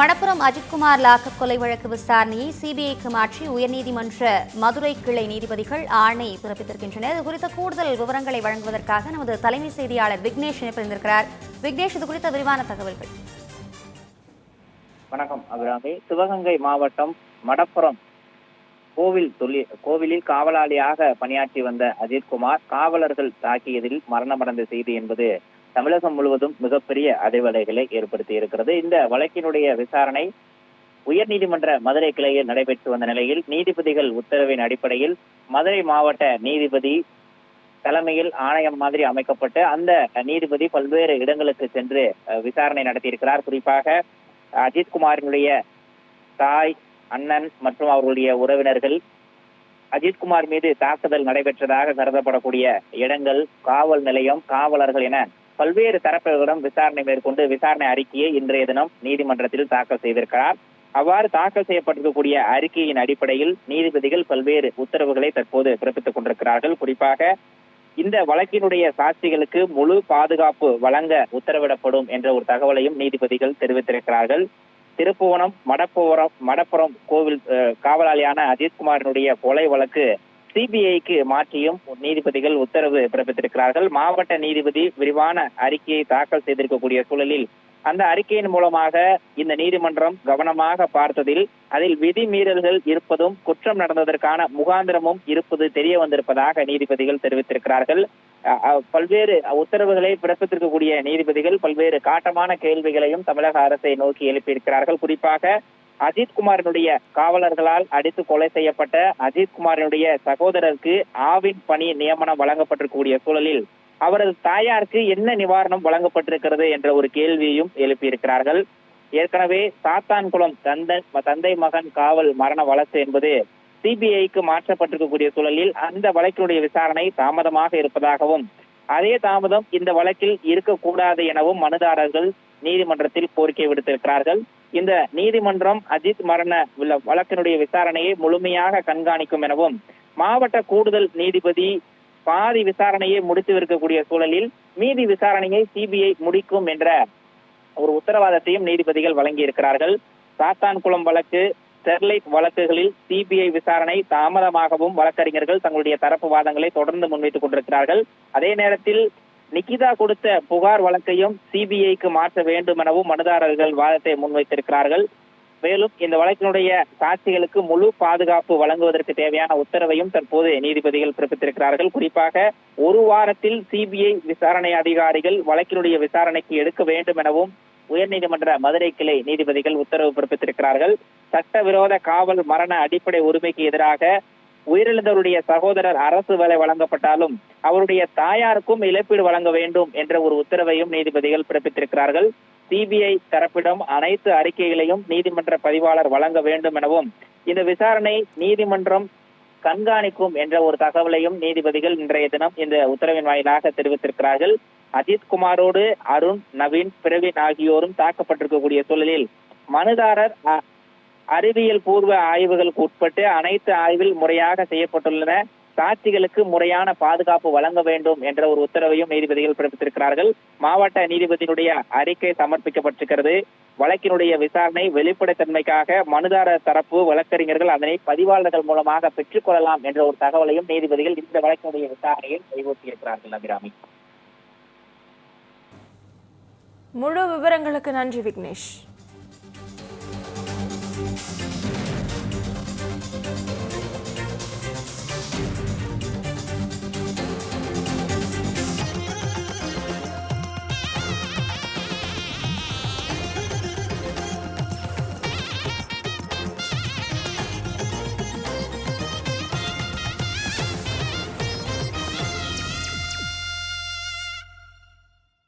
Manappuram Ajithkumar lock-up கொலை வழக்கு விசாரணையை சிபிஐக்கு மாற்றி உயர்நீதிமன்ற மதுரை கிளை நீதிபதிகள் ஆணை பிறப்பித்திருக்கின்றனர். இது குறித்த கூடுதல் விவரங்களை வழங்குவதற்காக நமது தலைமை செய்தியாளர் விக்னேஷ் இணைப்பிருந்திருக்கிறார் விக்னேஷ் இது குறித்த விரிவான தகவல்கள். வணக்கம் அபிராமி. சிவகங்கை மாவட்டம் மடப்புறம் கோவில் தொழில் கோவிலில் காவலாளியாக பணியாற்றி வந்த அஜித்குமார் காவலர்கள் தாக்கியதில் மரணமடைந்த செய்தி என்பது தமிழகம் முழுவதும் மிகப்பெரிய அதிர்வலைகளை ஏற்படுத்தி இருக்கிறது. இந்த வழக்கினுடைய விசாரணை உயர்நீதிமன்ற மதுரை கிளையில் நடைபெற்று வந்த நிலையில் நீதிபதிகள் உத்தரவின் அடிப்படையில் மதுரை மாவட்ட நீதிபதி தலைமையில் ஆணையம் மாதிரி அமைக்கப்பட்டு அந்த நீதிபதி பல்வேறு இடங்களுக்கு சென்று அஹ், விசாரணை நடத்தியிருக்கிறார். குறிப்பாக அஜித்குமாரினுடைய தாய் அண்ணன் மற்றும் அவர்களுடைய உறவினர்கள் அஜித்குமார் மீது தாக்குதல் நடைபெற்றதாக கருதப்படக்கூடிய இடங்கள் காவல் நிலையம் காவலர்கள் என பல்வேறு தரப்பினரிடம் விசாரணை மேற்கொண்டு விசாரணை அறிக்கையை இன்றைய தினம் நீதிமன்றத்தில் தாக்கல் செய்திருக்கிறார். அவ்வாறு தாக்கல் செய்யப்பட்டிருக்கக்கூடிய அறிக்கையின் அடிப்படையில் நீதிபதிகள் பல்வேறு உத்தரவுகளை தற்போது பிறப்பித்துக் கொண்டிருக்கிறார்கள். குறிப்பாக இந்த வழக்கினுடைய சாட்சிகளுக்கு முழு பாதுகாப்பு வழங்க உத்தரவிடப்படும் என்ற ஒரு தகவலையும் நீதிபதிகள் தெரிவித்திருக்கிறார்கள். திருப்புவனம் மடப்புவரம் மடப்புறம் கோவில் அஹ், காவலாளியான அஜித்குமாரினுடைய கொலை வழக்கு சிபிஐக்கு மாற்றியும் நீதிபதிகள் உத்தரவு பிறப்பித்திருக்கிறார்கள். மாவட்ட நீதிபதி விரிவான அறிக்கையை தாக்கல் செய்திருக்கக்கூடிய சூழலில் அந்த அறிக்கையின் மூலமாக இந்த நீதிமன்றம் கவனமாக பார்த்ததில் அதில் விதிமீறல்கள் இருப்பதும் குற்றம் நடந்ததற்கான முகாந்திரமும் இருப்பது தெரிய வந்திருப்பதாக நீதிபதிகள் தெரிவித்திருக்கிறார்கள். அஹ், பல்வேறு உத்தரவுகளை பிறப்பித்திருக்கக்கூடிய நீதிபதிகள் பல்வேறு காட்டமான கேள்விகளையும் தமிழக அரசை நோக்கி எழுப்பியிருக்கிறார்கள். குறிப்பாக அஜித்குமாரினுடைய காவலர்களால் அடித்து கொலை செய்யப்பட்ட அஜித்குமாரினுடைய சகோதரருக்கு ஆவின் பணி நியமனம் வழங்கப்பட்டிருக்கக்கூடிய சூழலில் அவரது தாயாருக்கு என்ன நிவாரணம் வழங்கப்பட்டிருக்கிறது என்ற ஒரு கேள்வியையும் எழுப்பியிருக்கிறார்கள். ஏற்கனவே சாத்தான்குளம் தந்தை தந்தை மகன் காவல் மரண வழக்கு என்பது சிபிஐக்கு மாற்றப்பட்டிருக்கக்கூடிய சூழலில் அந்த வழக்கினுடைய விசாரணை தாமதமாக இருப்பதாகவும் அதே தாமதம் இந்த வழக்கில் இருக்கக்கூடாது எனவும் மனுதாரர்கள் நீதிமன்றத்தில் கோரிக்கை விடுத்திருக்கிறார்கள். இந்த நீதிமன்றம் அஜித் மரண உள்ள வழக்கினுடைய விசாரணையை முழுமையாக கண்காணிக்கும் எனவும் மாவட்ட கூடுதல் நீதிபதி பாதி விசாரணையை முடித்து இருக்கக்கூடிய சூழலில் மீதி விசாரணையை சிபிஐ முடிக்கும் என்ற ஒரு உத்தரவாதத்தையும் நீதிபதிகள் வழங்கியிருக்கிறார்கள். சாத்தான்குளம் வழக்கு ஸ்டெர்லைட் வழக்குகளில் சிபிஐ விசாரணை தாமதமாகவும் வழக்கறிஞர்கள் தங்களுடைய தரப்பு வாதங்களை தொடர்ந்து முன்வைத்துக் கொண்டிருக்கிறார்கள். அதே நேரத்தில் நிகிதா கொடுத்த புகார் வழக்கையும் சிபிஐக்கு மாற்ற வேண்டும் எனவும் மனுதாரர்கள் வாதத்தை முன்வைத்திருக்கிறார்கள். மேலும் இந்த வழக்கினுடைய சாட்சிகளுக்கு முழு பாதுகாப்பு வழங்குவதற்கு தேவையான உத்தரவையும் தற்போது நீதிபதிகள் பிறப்பித்திருக்கிறார்கள். குறிப்பாக ஒரு வாரத்தில் சிபிஐ விசாரணை அதிகாரிகள் வழக்கினுடைய விசாரணைக்கு எடுக்க வேண்டும் எனவும் உயர்நீதிமன்ற மதுரை கிளை நீதிபதிகள் உத்தரவு பிறப்பித்திருக்கிறார்கள். சட்டவிரோத காவல் மரண அடிப்படை உரிமைக்கு எதிராக உயிரிழந்தவருடைய சகோதரர் அரசு வேலை வழங்கப்பட்டாலும் அவருடைய தாயாருக்கும் இழப்பீடு வழங்க வேண்டும் என்ற ஒரு உத்தரவையும் நீதிபதிகள் பிறப்பித்திருக்கிறார்கள். சிபிஐ தரப்பிடம் அனைத்து அறிக்கைகளையும் நீதிமன்ற பதிவாளர் வழங்க வேண்டும் எனவும் இந்த விசாரணை நீதிமன்றம் கண்காணிக்கும் என்ற ஒரு தகவலையும் நீதிபதிகள் இன்றைய தினம் இந்த உத்தரவின் வாயிலாக தெரிவித்திருக்கிறார்கள். அஜித் குமாரோடு அருண் நவீன் பிரவீன் ஆகியோரும் தாக்கப்பட்டிருக்கக்கூடிய சூழலில் மனுதாரர் அறிவியல் பூர்வ ஆய்வுகளுக்கு உட்பட்டு அனைத்து ஆய்வில் முறையாக செய்யப்பட்டுள்ளன. சாட்சிகளுக்கு முறையான பாதுகாப்பு வழங்க வேண்டும் என்ற ஒரு உத்தரவையும் நீதிபதிகள் பிறப்பித்திருக்கிறார்கள். மாவட்ட நீதிபதியினுடைய அறிக்கை சமர்ப்பிக்கப்பட்டிருக்கிறது. வழக்கினுடைய விசாரணை வெளிப்படைத்தன்மைக்காக மனுதாரர் தரப்பு வழக்கறிஞர்கள் அதனை பதிவாளர்கள் மூலமாக பெற்றுக்கொள்ளலாம் என்ற ஒரு தகவலையும் நீதிபதிகள் இந்த வழக்கினுடைய விசாரணையில் வலியுறுத்தியிருக்கிறார்கள் அபிராமி. முழு விவரங்களுக்கு நன்றி விக்னேஷ்.